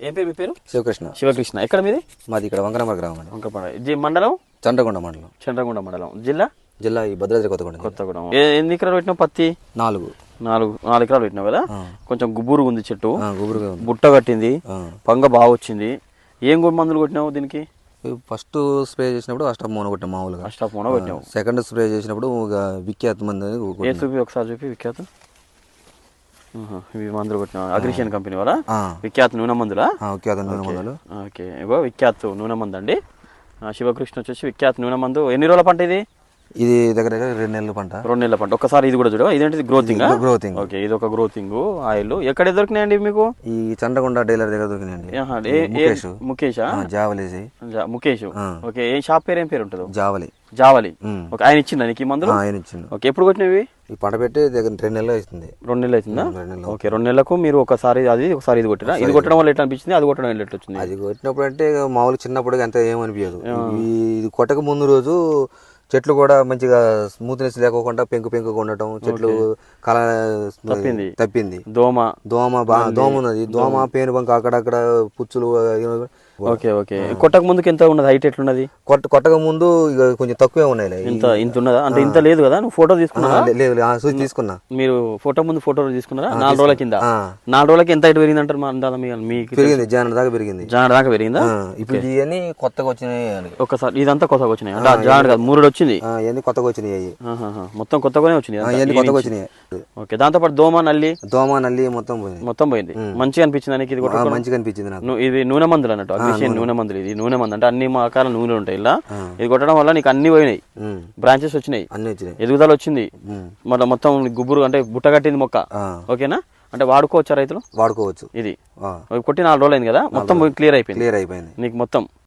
ఏం పేరు మీ పేరు? శివకృష్ణ. శివకృష్ణ. ఎక్కడ మీది? మాది ఇక్కడ వంకనమర గ్రామం అండి. వంకపడ జి మండలం? చండ్రగొండ మండలం. చంద్రగొండ మండలం. జిల్లా? జిల్లా ఈ భద్రాద్రి కొత్తగూడెం. కొత్తగూడెం. ఎన్ని ఎకరాలు పెట్టినావు పత్తి? నాలుగు. నాలుగు నాలుగు ఎకరాలు పెట్టినావు కదా? కొంచెం గుబురుగా ఉంది చెట్టు. గుబురుగా ఉంది. బుట్ట కట్టింది. పంగ బాగా వచ్చింది. ఏం మందులు కొట్టినావు దీనికి? ఫస్ట్ స్ప్రే చేసినప్పుడు అష్టం మోన కొట్టాం మామూలుగా. ఆఫ్ మోనో కొట్టినావు సెకండ్ స్ప్రే చేసినప్పుడు ఒక విఖ్యాత మంది ఒకసారి చూపి విఖ్యాత. ఇవి మందులు కొట్టినావు అగ్రిషియన్ కంపెనీ ఆ, విఖ్యాత నూనె మందులా? విఖ్యాత నూనె మందులు. ఓకే. ఇగో విఖ్యాత్ నూనె మందు అండి శివకృష్ణ వచ్చేసి విఖ్యాత్ నూనె మందు. ఎన్ని రోజుల పంట ఇది? ఇది దగ్గర దగ్గర రెండు నెలల పంట. రెండు నెలల పంట. ఒకసారి ఇది కూడా చూడ. ఇదేంటిది గ్రోతింగ్ గ్రోతింగ్ ఓకే ఇది ఒక గ్రోతింగ్ ఆయిల్ ఎక్కడ దొరికినాయండి మీకు? ఈ చండ్రగొండ డీలర్ దగ్గర దొరికినాయండి. ముఖేష్. ముఖేషా? ఆ, జావలేసి జా- ముఖేష్. ఓకే ఏ షాప్ పేరు ఏం పేరు ఉంటుందో? జావలి. జావలి. ఓకే ఆయన ఇచ్చిందా నీకు ఈ మందులు? ఆయన ఇచ్చిండు. ఓకే ఎప్పుడు కొట్టినవి? ఈ పంట పెట్టి దగ్గర రెండు నెలలు అవుతుంది. రెండు నెలలు అవుతుందా? ఓకే రెండు నెలలకు మీరు ఒకసారి అది ఒకసారి ఇది కొట్టినా ఇది కొట్టడం వల్ల ఎట్లా అనిపించింది అది కొట్టడం వల్ల ఎట్లా వచ్చింది అది కొట్టినప్పుడు అంటే మామూలు చిన్నప్పుడు అంత ఏమనిపించదు. ఇది కొట్టక ముందు రోజు చెట్లు కూడా మంచిగా స్మూత్నెస్ లేకోకుండా పెంకు పెంకుగా ఉండటం చెట్లు కల తప్పింది. తప్పింది. దోమ దోమ దోమ ఉన్నది. దోమ పేను బంక అక్కడక్కడ పుచ్చులు ఓకే ఓకే. కొట్టక ముందుకు ఎంత ఉన్నది? హైట్ ఎట్లున్నది? కొట్ట కొట్టక ముందు ఇక కొంచెం తక్కువే ఉన్నాయి ఇంత ఇంత ఉన్నదా? అంటే ఇంత లేదు కదా? నువ్వు ఫోటో తీసుకున్నారా లేదు తీసుకున్నా. మీరు ఫోటో ముందు ఫోటో తీసుకున్నారా? నాలుగు రోజుల కింద? నాలుగు రోజులకి ఎంత హైట్ పెరిగింది అంటారు మా అందాల మీకు పెరిగింది జాన దాకా పెరిగింది. జాన దాకా పెరిగిందా? ఇప్పుడు ఇవన్నీ కొత్తగా వచ్చినాయి. ఒకసారి ఇదంతా కొత్తగా వచ్చినాయి? అంటే జాన కాదు మూడు వచ్చింది? ఇవన్నీ కొత్తగా వచ్చినాయి. మొత్తం కొత్తగానే ఈ కొత్తగా. వచ్చినాయి. ఓకే. దాంతో పాటు దోమ నల్లి దోమ నల్లి మొత్తం పోయింది. మొత్తం పోయింది. మంచిగా అనిపించింది నీకు ఇది ఆ, కొట్టుకోవడం? మంచిగా అనిపించింది నాకు. ఇది నూనె మందులు అన్నట్టు నూనె. మందులు ఇది. నూనె మందు అంటే అన్ని రకాల నూనెలు ఉంటాయి ఇలా. ఇది కొట్టడం వల్ల నీకు అన్ని పోయినాయి. బ్రాంచెస్ వచ్చినాయి. అన్నీ వచ్చినాయి. ఎదుగుదల వచ్చింది. మళ్ళీ మొత్తం గుబురు అంటే బుట్ట కట్టింది మొక్క. ఓకేనా? అంటే వాడుకోవచ్చా రైతులు? వాడుకోవచ్చు. ఇది. కొట్టి నాలుగు రోజులు అయింది కదా మొత్తం క్లియర్ అయిపోయింది. క్లియర్ అయిపోయింది. నీకు మొత్తం.